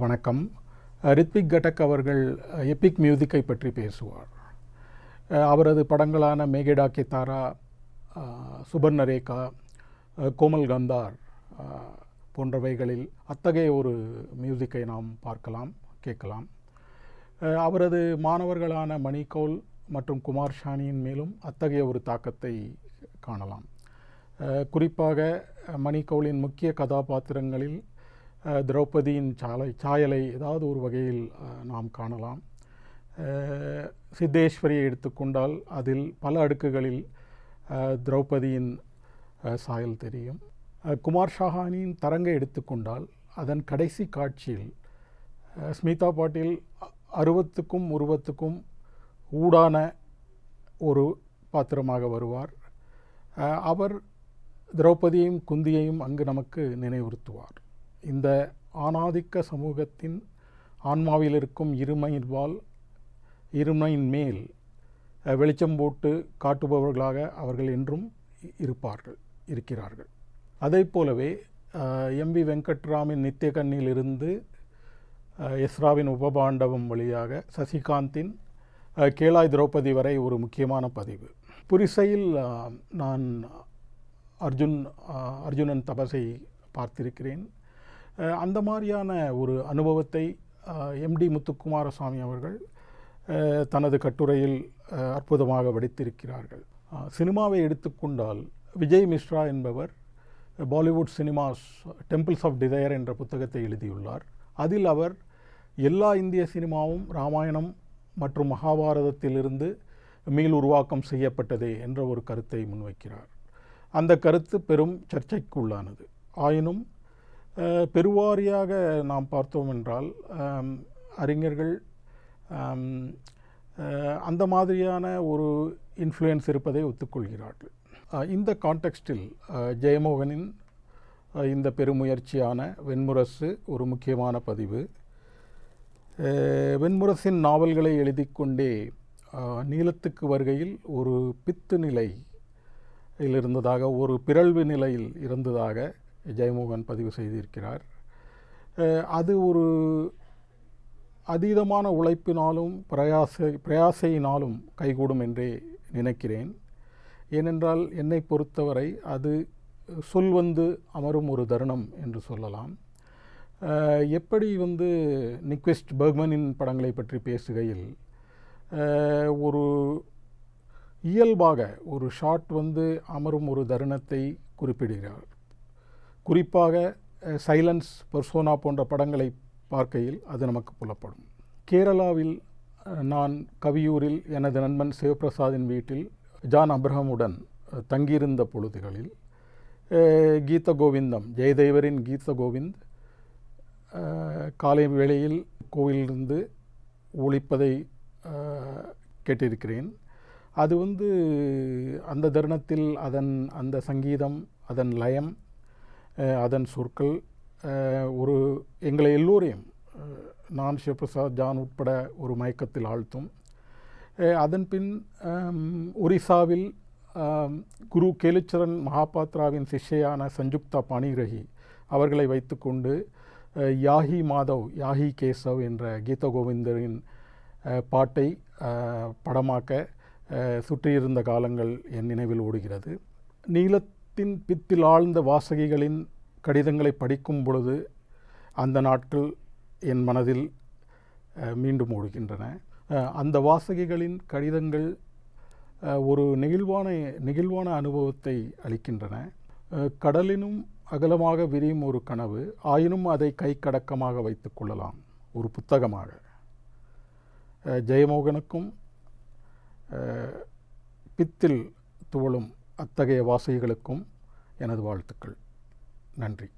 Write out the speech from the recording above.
வணக்கம். ரித்விக் கட்டக் அவர்கள் எபிக் மியூசிக்கை பற்றி பேசுவார். அவரது படங்களான மேகேடா கித்தாரா சுபர்ணரேகா கோமல் கந்தார் போன்றவைகளில் அத்தகைய ஒரு மியூசிக்கை நாம் பார்க்கலாம் கேட்கலாம். அவரது மாணவர்களான மணிகௌல் மற்றும் குமார் ஷானியின் மேலும் அத்தகைய ஒரு தாக்கத்தை காணலாம். குறிப்பாக மணிகோலின் மணிகௌலின் முக்கிய கதாபாத்திரங்களில் திரௌபதியின் சாலை சாயலை ஏதாவது ஒரு வகையில் நாம் காணலாம். சித்தேஸ்வரியை எடுத்துக்கொண்டால் அதில் பல அடுக்குகளில் திரௌபதியின் சாயல் தெரியும். குமார் ஷாஹானியின் தரங்கை எடுத்துக்கொண்டால் அதன் கடைசி காட்சியில் ஸ்மிதா பாட்டீல் அ- அருவத்துக்கும் உருவத்துக்கும் ஊடான ஒரு பாத்திரமாக வருவார். அவர் திரௌபதியையும் குந்தியையும் அங்கு நமக்கு நினைவுறுத்துவார். இந்த ஆணாதிக்க சமூகத்தின் ஆன்மாவில் இருக்கும் இருமையின்பால் இருமையின் மேல் வெளிச்சம் போட்டு காட்டுபவர்களாக அவர்கள் என்றும் இருப்பார்கள் இருக்கிறார்கள். அதைப் போலவே எம்பி வெங்கட்ராமின் நித்திய கண்ணிலிருந்து அஹ், எஸ்ராவின் உபபாண்டவம் வழியாக சசிகாந்தின் கேளாய் திரௌபதி வரை ஒரு முக்கியமான பதிவு. புரிசையில் நான் அர்ஜுன் அர்ஜுனன் தபசை பார்த்திருக்கிறேன். அந்த மாதிரியான ஒரு அனுபவத்தை எம்டி முத்துக்குமாரசாமி அவர்கள் தனது கட்டுரையில் அற்புதமாக வடித்திருக்கிறார்கள். சினிமாவை எடுத்துக்கொண்டால் விஜய் மிஸ்ரா என்பவர் Bollywood cinemas temples of desire என்ற புத்தகத்தை எழுதியுள்ளார். அதில் அவர் எல்லா இந்திய சினிமாவும் ராமாயணம் மற்றும் மகாபாரதத்திலிருந்து மீள் உருவாக்கம் செய்யப்பட்டதே என்ற ஒரு கருத்தை முன்வைக்கிறார். அந்த கருத்து பெரும் சர்ச்சைக்குள்ளானது. ஆயினும் பெருவாரியாக நாம் பார்த்தோம் என்றால் அறிஞர்கள் அந்த மாதிரியான ஒரு இன்ஃப்ளூயன்ஸ் இருப்பதை ஒத்துக்கொள்கிறார்கள். இந்த கான்டெக்ஸ்டில் ஜெயமோகனின் இந்த பெருமுயற்சியான வெண்முரசு ஒரு முக்கியமான பதிவு. வெண்முரசின் நாவல்களை எழுதிக்கொண்டே கொண்டே நீளத்துக்கு வருகையில் ஒரு பித்து நிலை இல் இருந்ததாக ஒரு பிறழ்வு நிலையில் இருந்ததாக ஜெயமோகன் பதிவு செய்திருக்கிறார். அது ஒரு அதீதமான உழைப்பினாலும் பிரயாச பிரயாசையினாலும் கைகூடும் என்றே நினைக்கிறேன். ஏனென்றால் என்னை பொறுத்தவரை அது சொல் வந்து அமரும் ஒரு தருணம் என்று சொல்லலாம். எப்படி வந்து நிக்வெஸ்ட் பர்க்மனின் படங்களை பற்றி பேசுகையில் ஒரு இயல்பாக ஒரு ஷாட் வந்து அமரும் ஒரு தருணத்தை குறிப்பிடுகிறார். குறிப்பாக சைலன்ஸ் பர்சோனா போன்ற படங்களை பார்க்கையில் அது நமக்கு புலப்படும். கேரளாவில் நான் கவியூரில் எனது நண்பன் சிவபிரசாதின் வீட்டில் ஜான் அப்ரஹமுடன் தங்கியிருந்த பொழுதுகளில் கீத கோவிந்தம் ஜெயதேவரின் கீத கோவிந்த் காலை வேளையில் கோவிலிருந்து ஒழிப்பதை கேட்டிருக்கிறேன். அது வந்து அந்த தருணத்தில் அதன் அந்த சங்கீதம் அதன் லயம் அதன் சொற்கள் ஒரு எங்களை எல்லோரையும் நான் சிவபிரசாத் ஜான் உட்பட ஒரு மயக்கத்தில் ஆழ்த்தும். அதன் பின் ஒரிசாவில் குரு கேலுச்சரன் மகாபாத்ராவின் சிஷ்யான சஞ்சுக்தா பாணிகிரகி அவர்களை வைத்துக்கொண்டு யாஹி மாதவ் யாஹி கேசவ் என்ற கீத கோவிந்தரின் பாட்டை படமாக்க சுற்றியிருந்த காலங்கள் என் நினைவில் ஓடுகிறது. பித்தின் பித்தில் ஆழ்ந்த வாசகிகளின் கடிதங்களை படிக்கும் பொழுது அந்த நாட்கள் என் மனதில் மீண்டும் ஓடுகின்றன. அந்த வாசகிகளின் கடிதங்கள் ஒரு நெகிழ்வான நெகிழ்வான அனுபவத்தை அளிக்கின்றன. கடலினும் அகலமாக விரியும் ஒரு கனவு ஆயினும் அதை கைக்கடக்கமாக வைத்துக் கொள்ளலாம். ஒரு புத்தகமாக. ஜெயமோகனுக்கும் பித்தில் துவளும் அத்தகைய வாசகிகளுக்கும் எனது வாழ்த்துக்கள். நன்றி.